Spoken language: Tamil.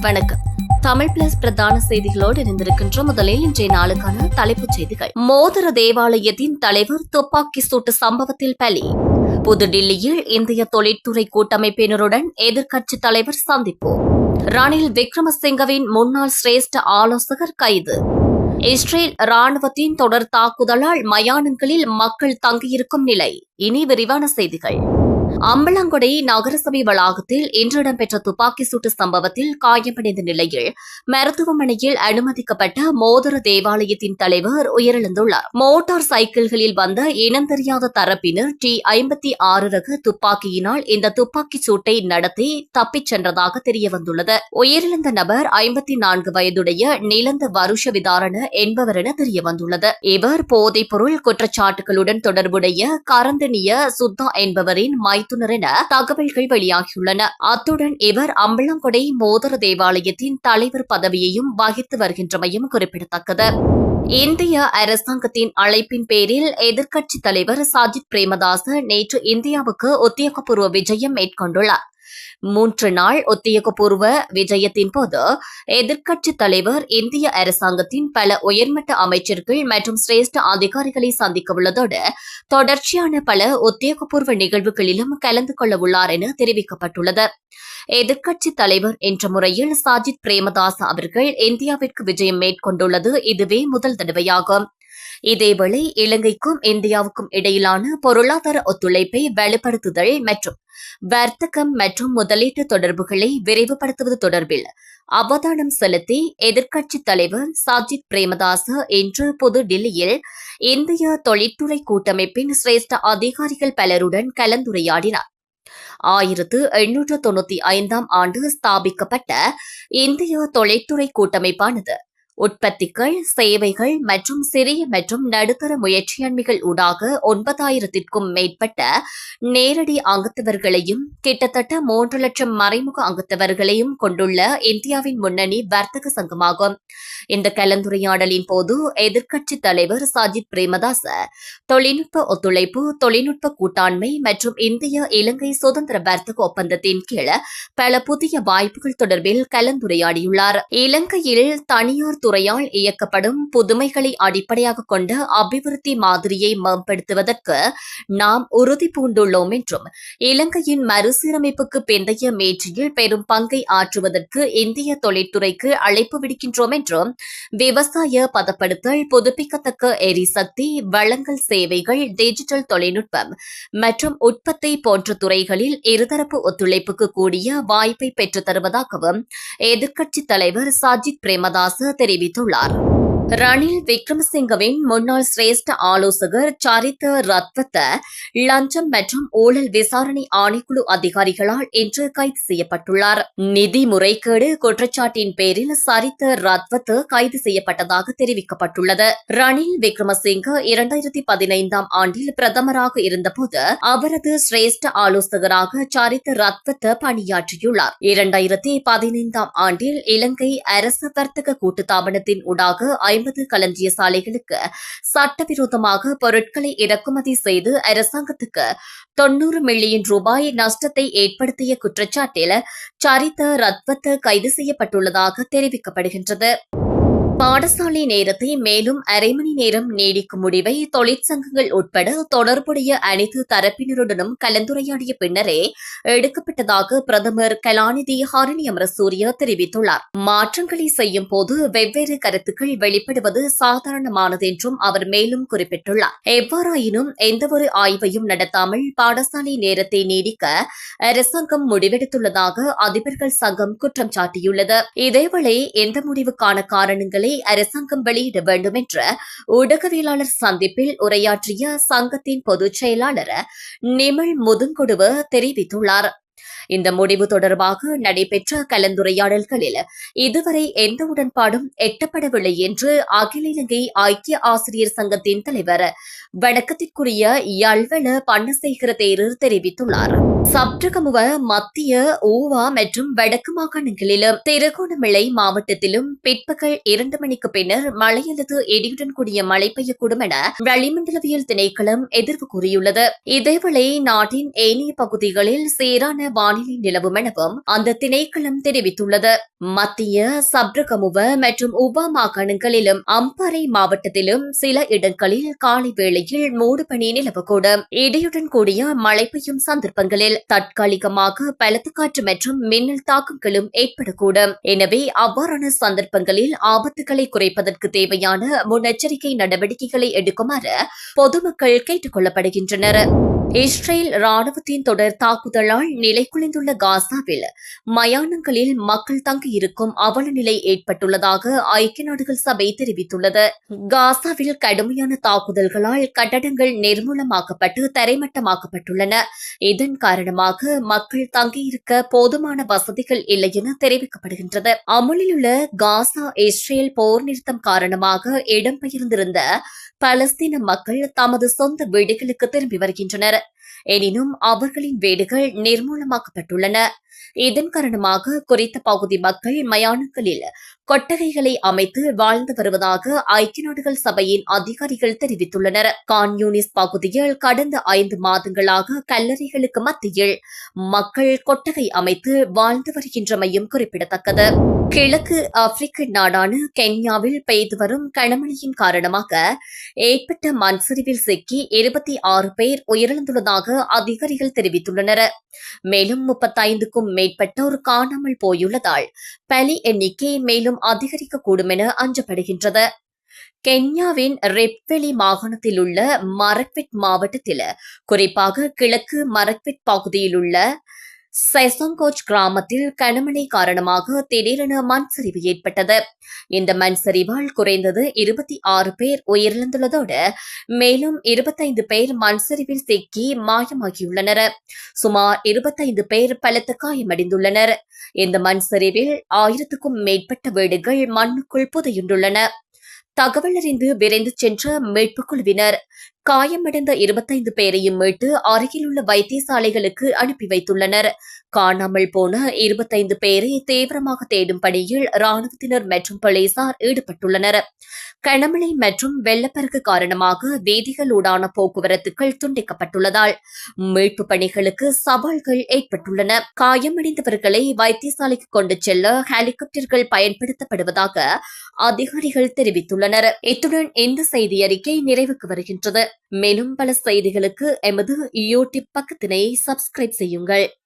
வணக்கம். தமிழ் பிளஸ் பிரதான செய்திகளோடு இணைந்திருக்கின்ற முதலில் இன்றைய நாளுக்கான தலைப்புச் செய்திகள். மோதிர தேவாலயத்தின் தலைவர் துப்பாக்கி சூட்டு சம்பவத்தில் பலி. புதுடில்லியில் இந்திய தொழிற்துறை கூட்டமைப்பினருடன் எதிர்க்கட்சித் தலைவர் சந்திப்பு. ரணில் விக்ரமசிங்கவின் முன்னாள் சிரேஷ்ட ஆலோசகர் கைது. இஸ்ரேல் ராணுவத்தின் தொடர் தாக்குதலால் மயானங்களில் மக்கள் தங்கியிருக்கும் நிலை. இனி விரிவான செய்திகள். அம்பலங்கொடை நகரசபை வளாகத்தில் இன்று இடம்பெற்ற துப்பாக்கி சூட்டு சம்பவத்தில் காயமடைந்த நிலையில் மருத்துவமனையில் அனுமதிக்கப்பட்ட மோதர தேவாலயத்தின் தலைவர் உயிரிழந்துள்ளார். மோட்டார் சைக்கிள்களில் வந்த இனம் தெரியாத தரப்பினர் டி ஐம்பத்தி ஆறு ரக துப்பாக்கியினால் இந்த துப்பாக்கிச் சூட்டை நடத்தி தப்பிச் சென்றதாக தெரியவந்துள்ளது. உயிரிழந்த நபர் ஐம்பத்தி நான்கு வயதுடைய நிலந்த வருஷ விதாரண என்பவர் என தெரியவந்துள்ளது. இவர் போதைப்பொருள் குற்றச்சாட்டுகளுடன் தொடர்புடைய கரந்தனிய சுத்தா என்பவரின் மைத்துனர் என தகவல்கள் வெளியாகியுள்ளன. அத்துடன் இவர் அம்பலங்கொடை மோதர தேவாலயத்தின் தலைவர் பதவியையும் வகித்து வருகின்றமையும் குறிப்பிடத்தக்கது. இந்திய அரசாங்கத்தின் அழைப்பின் பேரில் எதிர்க்கட்சித் தலைவர் சாஜித் பிரேமதாச நேற்று இந்தியாவுக்கு உத்தியோகபூர்வ விஜயம் மேற்கொண்டுள்ளார். மூன்று நாள் ஒத்தியகபூர்வ விஜயத்தின் போது எதிர்க்கட்சித் தலைவர் இந்திய அரசாங்கத்தின் பல உயர்மட்ட அமைச்சர்கள் மற்றும் சிரேஷ்ட அதிகாரிகளை சந்திக்க உள்ளதோடு தொடர்ச்சியான பல உத்தியோகபூர்வ நிகழ்வுகளிலும் கலந்து கொள்ள உள்ளார் என தெரிவிக்கப்பட்டுள்ளது. எதிர்க்கட்சித் தலைவர் என்ற முறையில் சாஜித் பிரேமதாஸ் அவர்கள் இந்தியாவிற்கு விஜயம் மேற்கொண்டுள்ளது. இதுவே முதல் தடவையாகும். இதேவேளை இலங்கைக்கும் இந்தியாவுக்கும் இடையிலான பொருளாதார ஒத்துழைப்பை வலுப்படுத்துதல் மற்றும் வர்த்தகம் மற்றும் முதலீட்டு தொடர்புகளை விரைவுபடுத்துவது தொடர்பில் அவதானம் செலுத்தி எதிர்க்கட்சித் தலைவர் சாஜித் பிரேமதாச இன்று புதுடில்லியில் இந்திய தொழிற்துறை கூட்டமைப்பின் சிரேஷ்ட அதிகாரிகள் பலருடன் கலந்துரையாடினார். ஆயிரத்து எண்ணூற்று தொண்ணூத்தி ஐந்தாம் ஆண்டு ஸ்தாபிக்கப்பட்ட இந்திய தொழிற்துறை கூட்டமைப்பானது உற்பத்திகள் சேவைகள் மற்றும் சிறிய மற்றும் நடுத்தர முயற்சியன்மைகள் ஊடாக ஒன்பதாயிரத்திற்கும் மேற்பட்ட நேரடி அங்கத்தவர்களையும் கிட்டத்தட்ட மூன்று லட்சம் மறைமுக அங்கத்தவர்களையும் கொண்டுள்ள இந்தியாவின் முன்னணி வர்த்தக சங்கமாகும். இந்த கலந்துரையாடலின் போது எதிர்க்கட்சித் தலைவர் சாஜித் பிரேமதாச தொழில்நுட்ப ஒத்துழைப்பு தொழில்நுட்ப கூட்டாண்மை மற்றும் இந்திய இலங்கை சுதந்திர வர்த்தக ஒப்பந்தத்தின் கீழ் பல புதிய வாய்ப்புகள் தொடர்பில் கலந்துரையாடியுள்ளார். இலங்கையில் தனியார் துறையால் இயக்கப்படும் புதுமைகளை அடிப்படையாக கொண்ட அபிவிருத்தி மாதிரியை மேம்படுத்துவதற்கு நாம் உறுதி பூண்டுள்ளோம் என்றும் இலங்கையின் மறுசீரமைப்புக்கு பிந்தைய மேற்றியில் பெரும் பங்கை ஆற்றுவதற்கு இந்திய தொழில்துறைக்கு அழைப்பு விடுக்கின்றோம் என்றும் விவசாய பதப்படுத்தல் புதுப்பிக்கத்தக்க எரிசக்தி வளங்கள் சேவைகள் டிஜிட்டல் தொழில்நுட்பம் மற்றும் உற்பத்தி போன்ற துறைகளில் இருதரப்பு ஒத்துழைப்புக்கு கூடிய வாய்ப்பை பெற்றுத் தருவதாகவும் எதிர்க்கட்சித் தலைவர் சாஜித் பிரேமதாச தெரிவித்துள்ளார். ரணில் விக்ரமசிங்கவின் முன்னாள் சிரேஷ்ட ஆலோசகர் சரித்த ரத்வத்த லஞ்சம் மற்றும் ஊழல் விசாரணை ஆணைக்குழு அதிகாரிகளால் இன்று கைது செய்யப்பட்டுள்ளார். நிதி முறைகேடு குற்றச்சாட்டின் பேரில் சரித்த ரத்வத்த கைது செய்யப்பட்டதாக தெரிவிக்கப்பட்டுள்ளது. ரணில் விக்ரமசிங்க இரண்டாயிரத்தி பதினைந்தாம் ஆண்டில் பிரதமராக இருந்தபோது அவரது சிரேஷ்ட ஆலோசகராக சரித்த ரத்வத்த பணியாற்றியுள்ளார். இரண்டாயிரத்தி பதினைந்தாம் ஆண்டில் இலங்கை அரச வர்த்தக கூட்டுத்தாபனத்தின் ஊடாக ஐம்பது களஞ்சிய சாலைகளுக்கு சட்டவிரோதமாக பொருட்களை இறக்குமதி செய்து அரசாங்கத்துக்கு தொன்னூறு மில்லியன் ரூபாய் நஷ்டத்தை ஏற்படுத்திய குற்றச்சாட்டில் சரித்த ரத்வத் கைது செய்யப்பட்டுள்ளதாக தெரிவிக்கப்படுகின்றது. பாடசாலை நேரத்தை மேலும் அரை மணி நேரம் நீடிக்கும் முடிவை தொழிற்சங்கங்கள் உட்பட தொடர்புடைய அனைத்து தரப்பினருடனும் கலந்துரையாடிய பின்னரே எடுக்கப்பட்டதாக பிரதமர் கலாநிதி ஹாரணி அமரசூரிய தெரிவித்துள்ளார். மாற்றங்களை செய்யும் போது வெவ்வேறு கருத்துக்கள் வெளிப்படுவது சாதாரணமானது என்றும் அவர் மேலும் குறிப்பிட்டுள்ளார். எவ்வாறாயினும் எந்தவொரு ஆய்வையும் நடத்தாமல் பாடசாலை நேரத்தை நீடிக்க அரசாங்கம் முடிவெடுத்துள்ளதாக அதிபர்கள் சங்கம் குற்றம் சாட்டியுள்ளது. இதேவேளை எந்த முடிவுக்கான காரணங்களை அரசாங்கம் வெளியிட வேண்டும் என்ற ஊடகவியலாளர் சந்திப்பில் உரையாற்றிய சங்கத்தின் பொதுச் செயலாளர் நிமல் முதுங்கொடுவ தெரிவித்துள்ளார். இந்த முடிவு தொடர்பாக நடைபெற்ற கலந்துரையாடல்களில் இதுவரை எந்த உடன்பாடும் எட்டப்படவில்லை என்று அகில இலங்கை ஐக்கிய ஆசிரியர் சங்கத்தின் தலைவர் வணக்கத்திற்குரிய யல்வெள பன்னசேகர தேரர் தெரிவித்துள்ளார். சப்ரகமுவ மத்திய ஊவா மற்றும் வடக்கு மாகாணங்களிலும் திருகோணமலை மாவட்டத்திலும் பிற்பகல் இரண்டு மணிக்கு பின்னர் மழை அல்லது இடியுடன் கூடிய மழை பெய்யக்கூடும் என வளிமண்டலவியல் திணைக்களம் எதிர்ப்பு கூறியுள்ளது. இதேவேளை நாட்டின் ஏனைய பகுதிகளில் சீரான வானிலை வானிலை நிலவும் எனவும் அந்த திணைக்களம் தெரிவித்துள்ளது. மத்திய சப்ரகமுவ மற்றும் உபா மாகாணங்களிலும் அம்பாறை மாவட்டத்திலும் சில இடங்களில் காலை வேளையில் மூடுபனி நிலவக்கூடும். இடியுடன் கூடிய மழை பெய்யும் சந்தர்ப்பங்களில் தற்காலிகமாக பலத்த காற்று மற்றும் மின்னல் தாக்கங்களும் ஏற்படக்கூடும். எனவே அவ்வாறான சந்தர்ப்பங்களில் ஆபத்துகளை குறைப்பதற்கு தேவையான முன்னெச்சரிக்கை நடவடிக்கைகளை எடுக்குமாறு பொதுமக்கள் கேட்டுக் கொள்ளப்படுகின்றனர் இஸ்ரேல் ராணுவத்தின் தொடர் தாக்குதலால் நிலைகுலைந்துள்ள காசாவில் மயானங்களில் மக்கள் தங்கியிருக்கும் அவல நிலை ஏற்பட்டுள்ளதாக ஐக்கிய நாடுகள் சபை தெரிவித்துள்ளது. காசாவில் கடுமையான தாக்குதல்களால் கட்டடங்கள் நிர்மூலமாக்கப்பட்டு தரைமட்டமாக்கப்பட்டுள்ளன. இதன் காரணமாக மக்கள் தங்கியிருக்க போதுமான வசதிகள் இல்லை என தெரிவிக்கப்படுகின்றது. அமுலில் உள்ள காசா இஸ்ரேல் போர் நிறுத்தம் காரணமாக இடம்பெயர்ந்திருந்த பலஸ்தீன மக்கள் தமது சொந்த வீடுகளுக்கு திரும்பி வருகின்றனர். எனினும் அவர்களின் வீடுகள் நிர்மூலமாக்கப்பட்டுள்ளன. இதன் காரணமாக குறித்த பகுதி மக்கள் மயானங்களில் கொட்டகைகளை அமைத்து வாழ்ந்து வருவதாக ஐக்கிய நாடுகள் சபையின் அதிகாரிகள் தெரிவித்துள்ளனர். கான்யூனிஸ் பகுதியில் கடந்த ஐந்து மாதங்களாக கல்லறைகளுக்கு மத்தியில் மக்கள் கொட்டகை அமைத்து வாழ்ந்து வருகின்றமையும் குறிப்பிடத்தக்கது. கிழக்கு ஆப்பிரிக்க நாடான கென்யாவில் பெய்து வரும் கனமழையின் காரணமாக ஏற்பட்ட மண் சரிவில் சிக்கி இருபத்தி ஆறு பேர் உயிரிழந்துள்ளதாக அதிகாரிகள் தெரிவித்துள்ளனர். மேலும் முப்பத்தைந்துக்கும் மேற்பட்டோர் காணாமல் போயுள்ளதால் பலி எண்ணிக்கை மேலும் அதிகரிக்கக்கூடும் என அஞ்சப்படுகின்றது. கென்யாவின் ரெப்வெளி மாகாணத்தில் உள்ள மரக்விட் மாவட்டத்தில் குறிப்பாக கிழக்கு மரக்வெட் பகுதியில் உள்ள சைசங்கோச் கிராமத்தில் கனமழை காரணமாக திடீரென மண் சரிவு ஏற்பட்டது. இந்த மண் சரிவால் குறைந்தது இருபத்தி ஆறு பேர் உயிரிழந்துள்ளதோடு மேலும் இருபத்தைந்து பேர் மண் சரிவில் சிக்கி மாயமாகியுள்ளனர். சுமார் இருபத்தைந்து பேர் பலத்த காயமடைந்துள்ளனர். இந்த மண் சரிவில் ஆயிரத்துக்கும் மேற்பட்ட வீடுகள் மண்ணுக்குள் புதையுண்டுள்ளன. தகவல் அறிந்து விரைந்து சென்ற மீட்புக் குழுவினர் காயமடைந்த இருபத்தைந்து பேரையும் மீட்டு அருகிலுள்ள வைத்தியசாலைகளுக்கு அனுப்பி வைத்துள்ளனர். காணாமல் போன இருபத்தைந்து பேரை தீவிரமாக தேடும் பணியில் ராணுவத்தினர் மற்றும் போலீசார் ஈடுபட்டுள்ளனர். கனமழை மற்றும் வெள்ளப்பெருக்கு காரணமாக வீதிகளூடான போக்குவரத்துகள் துண்டிக்கப்பட்டுள்ளதால் மீட்பு பணிகளுக்கு சவால்கள் ஏற்பட்டுள்ளன. காயமடைந்தவர்களை வைத்தியசாலைக்கு கொண்டு செல்ல ஹெலிகாப்டர்கள் பயன்படுத்தப்படுவதாக அதிகாரிகள் தெரிவித்துள்ளனர். இத்துடன் இந்த செய்தி அறிக்கை நிறைவுக்கு வருகின்றது. மேலும் பல செய்திகளுக்கு எமது யூடியூப் பக்கத்தினை சப்ஸ்கிரைப் செய்யுங்கள்.